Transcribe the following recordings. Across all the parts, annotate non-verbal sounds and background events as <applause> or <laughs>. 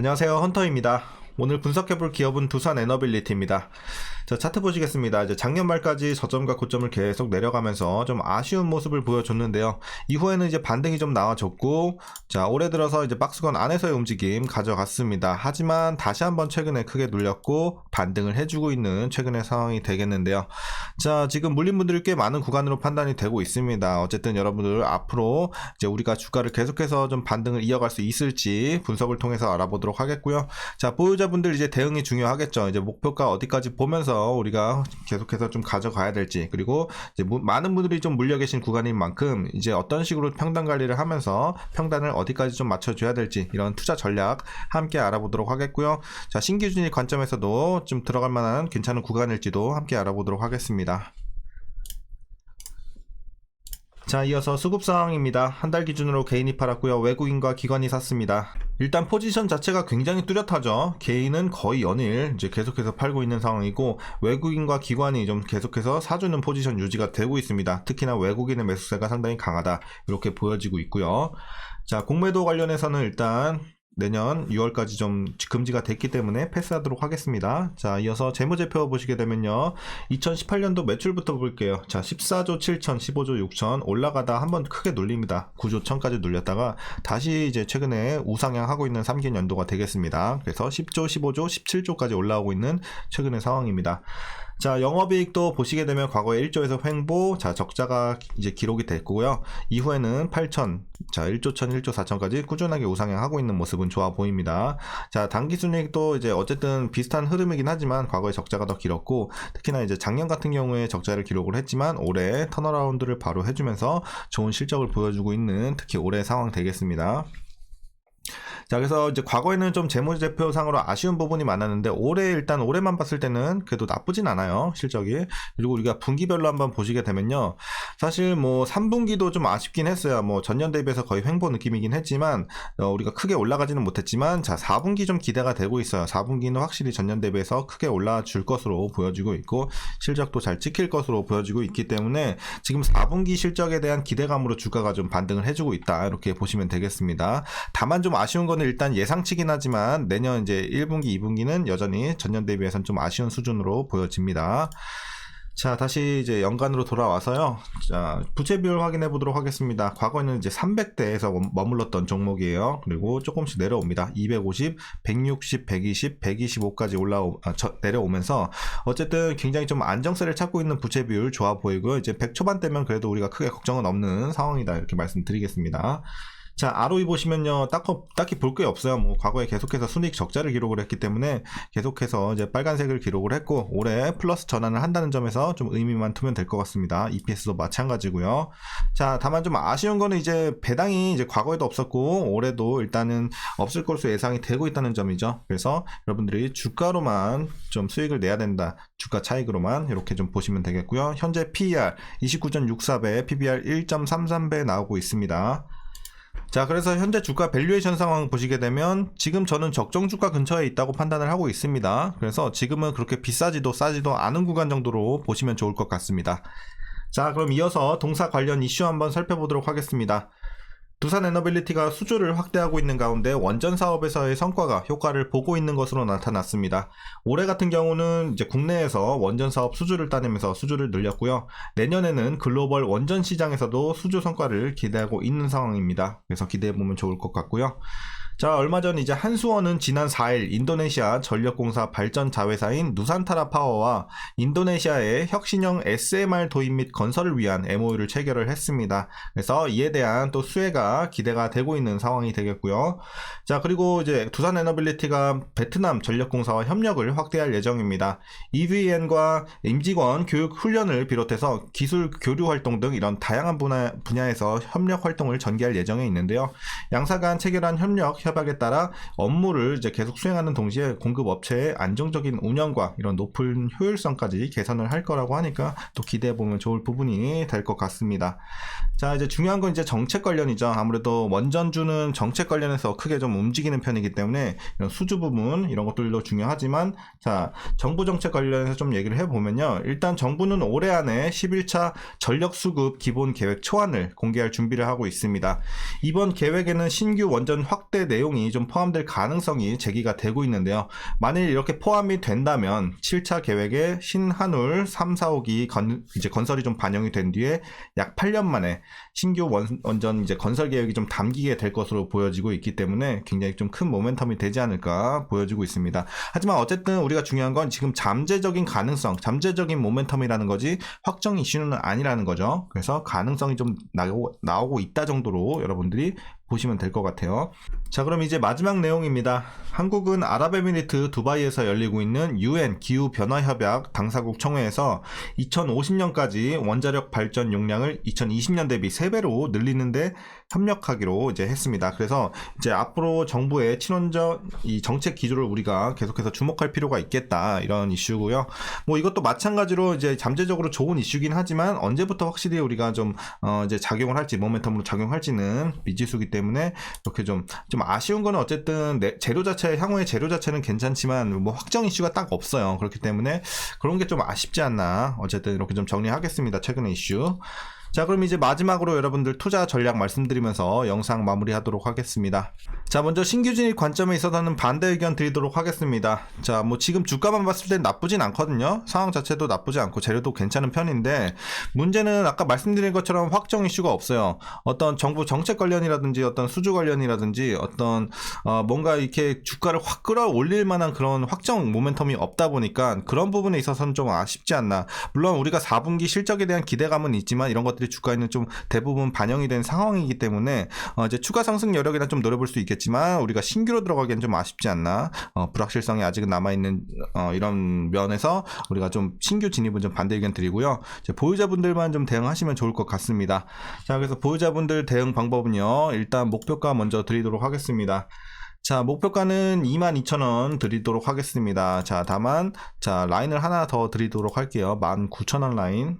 안녕하세요 헌터입니다. 오늘 분석해볼 기업은 두산 에너빌리티입니다. 자 차트 보시겠습니다. 이제 작년 말까지 저점과 고점을 계속 내려가면서 좀 아쉬운 모습을 보여줬는데요. 이후에는 이제 반등이 좀 나와줬고 자 올해 들어서 이제 박스권 안에서의 움직임 가져갔습니다. 하지만 다시 한번 최근에 크게 눌렸고 반등을 해주고 있는 최근의 상황이 되겠는데요. 자 지금 물린 분들이 꽤 많은 구간으로 판단이 되고 있습니다. 어쨌든 여러분들 앞으로 이제 우리가 주가를 계속해서 좀 반등을 이어갈 수 있을지 분석을 통해서 알아보도록 하겠고요. 자 보유자분들 이제 대응이 중요하겠죠. 이제 목표가 어디까지 보면서 우리가 계속해서 좀 가져가야 될지 그리고 많은 분들이 좀 물려 계신 구간인 만큼 이제 어떤 식으로 평단 관리를 하면서 평단을 어디까지 좀 맞춰줘야 될지 이런 투자 전략 함께 알아보도록 하겠고요. 자 신규 준익 관점에서도 좀 들어갈 만한 괜찮은 구간일지도 함께 알아보도록 하겠습니다. 자, 이어서 수급 상황입니다. 한 달 기준으로 개인이 팔았고요. 외국인과 기관이 샀습니다. 일단 포지션 자체가 굉장히 뚜렷하죠. 개인은 거의 연일 이제 계속해서 팔고 있는 상황이고 외국인과 기관이 좀 계속해서 사주는 포지션 유지가 되고 있습니다. 특히나 외국인의 매수세가 상당히 강하다. 이렇게 보여지고 있고요. 자, 공매도 관련해서는 일단 내년 6월까지 좀 금지가 됐기 때문에 패스하도록 하겠습니다. 자, 이어서 재무제표 보시게 되면요. 2018년도 매출부터 볼게요. 자, 14조 7천, 15조 6천 올라가다 한번 크게 눌립니다. 9조 1000까지 눌렸다가 다시 이제 최근에 우상향하고 있는 3기 연도가 되겠습니다. 그래서 10조, 15조, 17조까지 올라오고 있는 최근의 상황입니다. 자, 영업이익도 보시게 되면 과거에 1조에서 횡보, 자, 적자가 이제 기록이 됐고요. 이후에는 8천, 자, 1조 1천, 1조 4천까지 꾸준하게 우상향하고 있는 모습은 좋아 보입니다. 자, 단기순이익도 이제 어쨌든 비슷한 흐름이긴 하지만 과거에 적자가 더 길었고, 특히나 이제 작년 같은 경우에 적자를 기록을 했지만 올해 턴어라운드를 바로 해주면서 좋은 실적을 보여주고 있는 특히 올해 상황 되겠습니다. 자, 그래서 이제 과거에는 좀 재무제표상으로 아쉬운 부분이 많았는데 올해 일단 올해만 봤을 때는 그래도 나쁘진 않아요 실적이. 그리고 우리가 분기별로 한번 보시게 되면요. 사실 뭐 3분기도 좀 아쉽긴 했어요. 뭐 전년 대비해서 거의 횡보 느낌이긴 했지만 어, 우리가 크게 올라가지는 못했지만 자 4분기 좀 기대가 되고 있어요. 4분기는 확실히 전년 대비해서 크게 올라줄 것으로 보여지고 있고 실적도 잘 찍힐 것으로 보여지고 있기 때문에 지금 4분기 실적에 대한 기대감으로 주가가 좀 반등을 해주고 있다 이렇게 보시면 되겠습니다. 다만 좀 아쉬운 거는 일단 예상치긴 하지만 내년 이제 1분기, 2분기는 여전히 전년 대비해서는 좀 아쉬운 수준으로 보여집니다. 자, 다시 이제 연간으로 돌아와서요. 자, 부채 비율 확인해 보도록 하겠습니다. 과거에는 이제 300대에서 머물렀던 종목이에요. 그리고 조금씩 내려옵니다. 250, 160, 120, 125까지 올라오, 아, 저- 내려오면서 어쨌든 굉장히 좀 안정세를 찾고 있는 부채 비율 좋아 보이고요. 이제 100 초반대면 그래도 우리가 크게 걱정은 없는 상황이다. 이렇게 말씀드리겠습니다. 자, ROE 보시면요. 딱, 딱히 볼 게 없어요. 뭐, 과거에 계속해서 순이익 적자를 기록을 했기 때문에 계속해서 이제 빨간색을 기록을 했고, 올해 플러스 전환을 한다는 점에서 좀 의미만 두면 될 것 같습니다. EPS도 마찬가지고요. 자, 다만 좀 아쉬운 거는 이제 배당이 이제 과거에도 없었고, 올해도 일단은 없을 것으로 예상이 되고 있다는 점이죠. 그래서 여러분들이 주가로만 좀 수익을 내야 된다. 주가 차익으로만 이렇게 좀 보시면 되겠고요. 현재 PER 29.64배, PBR 1.33배 나오고 있습니다. 자, 그래서 현재 주가 밸류에이션 상황 보시게 되면 지금 저는 적정 주가 근처에 있다고 판단을 하고 있습니다. 그래서 지금은 그렇게 비싸지도 싸지도 않은 구간 정도로 보시면 좋을 것 같습니다. 자, 그럼 이어서 동사 관련 이슈 한번 살펴보도록 하겠습니다. 두산 에너빌리티가 수주를 확대하고 있는 가운데 원전 사업에서의 성과가 효과를 보고 있는 것으로 나타났습니다. 올해 같은 경우는 이제 국내에서 원전 사업 수주를 따내면서 수주를 늘렸고요. 내년에는 글로벌 원전 시장에서도 수주 성과를 기대하고 있는 상황입니다. 그래서 기대해 보면 좋을 것 같고요. 자, 얼마 전 이제 한수원은 지난 4일 인도네시아 전력공사 발전 자회사인 누산타라 파워와 인도네시아의 혁신형 SMR 도입 및 건설을 위한 MOU를 체결을 했습니다. 그래서 이에 대한 또 수혜가 기대가 되고 있는 상황이 되겠고요. 자, 그리고 이제 두산 에너빌리티가 베트남 전력공사와 협력을 확대할 예정입니다. EVN과 임직원 교육 훈련을 비롯해서 기술 교류 활동 등 이런 다양한 분야, 분야에서 협력 활동을 전개할 예정에 있는데요. 양사 간 체결한 협력 협약에 따라 업무를 이제 계속 수행하는 동시에 공급 업체의 안정적인 운영과 이런 높은 효율성까지 개선을 할 거라고 하니까 또 기대해 보면 좋을 부분이 될 것 같습니다. 자, 이제 중요한 건 이제 정책 관련이죠. 아무래도 원전주는 정책 관련해서 크게 좀 움직이는 편이기 때문에 이런 수주 부분 이런 것들도 중요하지만 자, 정부 정책 관련해서 좀 얘기를 해 보면요. 일단 정부는 올해 안에 11차 전력 수급 기본 계획 초안을 공개할 준비를 하고 있습니다. 이번 계획에는 신규 원전 확대 내용이 좀 포함될 가능성이 제기가 되고 있는데요. 만일 이렇게 포함이 된다면 7차 계획에 신한울 3, 4호기 건, 이제 건설이 좀 반영이 된 뒤에 약 8년 만에 신규 원, 원전 이제 건설 계획이 좀 담기게 될 것으로 보여지고 있기 때문에 굉장히 좀 큰 모멘텀이 되지 않을까 보여지고 있습니다. 하지만 어쨌든 우리가 중요한 건 지금 잠재적인 가능성, 잠재적인 모멘텀이라는 거지 확정 이슈는 아니라는 거죠. 그래서 가능성이 좀 나오고, 나오고 있다 정도로 여러분들이 보시면 될 것 같아요. 자, 그럼 이제 마지막 내용입니다. 한국은 아랍에미리트 두바이에서 열리고 있는 UN 기후 변화 협약 당사국 청회에서 2050년까지 원자력 발전 용량을 2020년 대비 3배로 늘리는데 협력하기로 이제 했습니다. 그래서 이제 앞으로 정부의 친원적 이 정책 기조를 우리가 계속해서 주목할 필요가 있겠다 이런 이슈고요. 뭐 이것도 마찬가지로 이제 잠재적으로 좋은 이슈긴 하지만 언제부터 확실히 우리가 좀 어 이제 작용을 할지 모멘텀으로 작용할지는 미지수기 때문에 이렇게 좀좀 아쉬운 거는 어쨌든 내- 재료 자체 향후의 재료 자체는 괜찮지만 뭐 확정 이슈가 딱 없어요. 그렇기 때문에 그런 게 좀 아쉽지 않나. 어쨌든 이렇게 좀 정리하겠습니다. 최근의 이슈. 자, 그럼 이제 마지막으로 여러분들 투자 전략 말씀드리면서 영상 마무리하도록 하겠습니다. 자, 먼저 신규 진입 관점에 있어서는 반대 의견 드리도록 하겠습니다. 자, 뭐 지금 주가만 봤을 땐 나쁘진 않거든요. 상황 자체도 나쁘지 않고 재료도 괜찮은 편인데 문제는 아까 말씀드린 것처럼 확정 이슈가 없어요. 어떤 정부 정책 관련이라든지 어떤 수주 관련이라든지 어떤 어, 뭔가 이렇게 주가를 확 끌어올릴 만한 그런 확정 모멘텀이 없다 보니까 그런 부분에 있어서는 좀 아쉽지 않나. 물론 우리가 4분기 실적에 대한 기대감은 있지만 이런 것들 이 주가에는 좀 대부분 반영이 된 상황이기 때문에 어, 이제 추가 상승 여력이나 좀 노려볼 수 있겠지만 우리가 신규로 들어가기엔 좀 아쉽지 않나. 어, 불확실성이 아직은 남아 있는 어, 이런 면에서 우리가 좀 신규 진입은 좀 반대 의견 드리고요. 보유자분들만 좀 대응하시면 좋을 것 같습니다. 자, 그래서 보유자분들 대응 방법은요. 일단 목표가 먼저 드리도록 하겠습니다. 자, 목표가는 22,000원 드리도록 하겠습니다. 자, 다만, 자, 라인을 하나 더 드리도록 할게요. 19,000원 라인.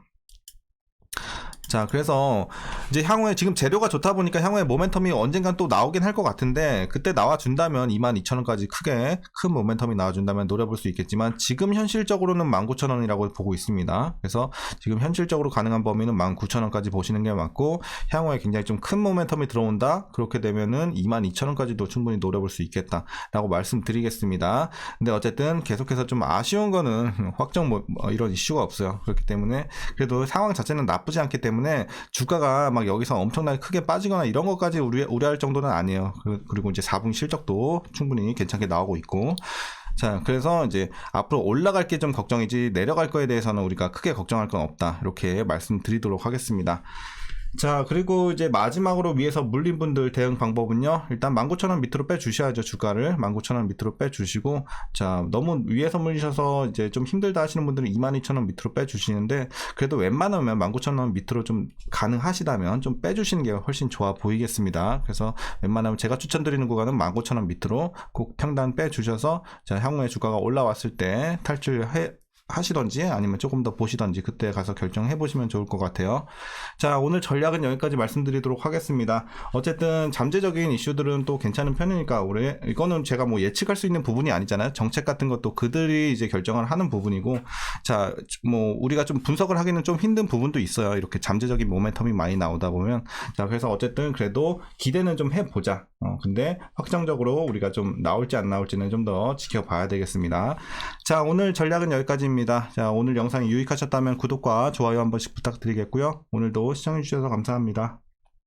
자, 그래서 이제 향후에 지금 재료가 좋다 보니까 향후에 모멘텀이 언젠간 또 나오긴 할 것 같은데 그때 나와준다면 22,000원까지 크게 큰 모멘텀이 나와준다면 노려볼 수 있겠지만 지금 현실적으로는 19,000원이라고 보고 있습니다. 그래서 지금 현실적으로 가능한 범위는 19,000원까지 보시는 게 맞고 향후에 굉장히 좀 큰 모멘텀이 들어온다 그렇게 되면은 22,000원까지도 충분히 노려볼 수 있겠다라고 말씀드리겠습니다. 근데 어쨌든 계속해서 좀 아쉬운 거는 <laughs> 확정 뭐, 뭐 이런 이슈가 없어요. 그렇기 때문에 그래도 상황 자체는 나쁘지 않기 때문에 주가가 막 여기서 엄청나게 크게 빠지거나 이런 것까지 우려, 우려할 정도는 아니에요. 그- 그리고 이제 4분 실적도 충분히 괜찮게 나오고 있고. 자, 그래서 이제 앞으로 올라갈 게 좀 걱정이지 내려갈 거에 대해서는 우리가 크게 걱정할 건 없다. 이렇게 말씀드리도록 하겠습니다. 자, 그리고 이제 마지막으로 위에서 물린 분들 대응 방법은요. 일단 19,000원 밑으로 빼 주셔야죠, 주가를. 19,000원 밑으로 빼 주시고 자, 너무 위에서 물리셔서 이제 좀 힘들다 하시는 분들은 22,000원 밑으로 빼 주시는데 그래도 웬만하면 19,000원 밑으로 좀 가능하시다면 좀 빼 주시는 게 훨씬 좋아 보이겠습니다. 그래서 웬만하면 제가 추천드리는 구간은 19,000원 밑으로 꼭 평단 빼 주셔서 자, 향후에 주가가 올라왔을 때 탈출해 하시던지 아니면 조금 더 보시던지 그때 가서 결정해 보시면 좋을 것 같아요. 자, 오늘 전략은 여기까지 말씀드리도록 하겠습니다. 어쨌든 잠재적인 이슈들은 또 괜찮은 편이니까 올해 이거는 제가 뭐 예측할 수 있는 부분이 아니잖아요. 정책 같은 것도 그들이 이제 결정을 하는 부분이고 자, 뭐 우리가 좀 분석을 하기는 좀 힘든 부분도 있어요. 이렇게 잠재적인 모멘텀이 많이 나오다 보면 자, 그래서 어쨌든 그래도 기대는 좀 해 보자. 어, 근데 확정적으로 우리가 좀 나올지 안 나올지는 좀 더 지켜봐야 되겠습니다. 자, 오늘 전략은 여기까지입니다. 자, 오늘 영상이 유익하셨다면 구독과 좋아요 한 번씩 부탁드리겠고요. 오늘도 시청해주셔서 감사합니다.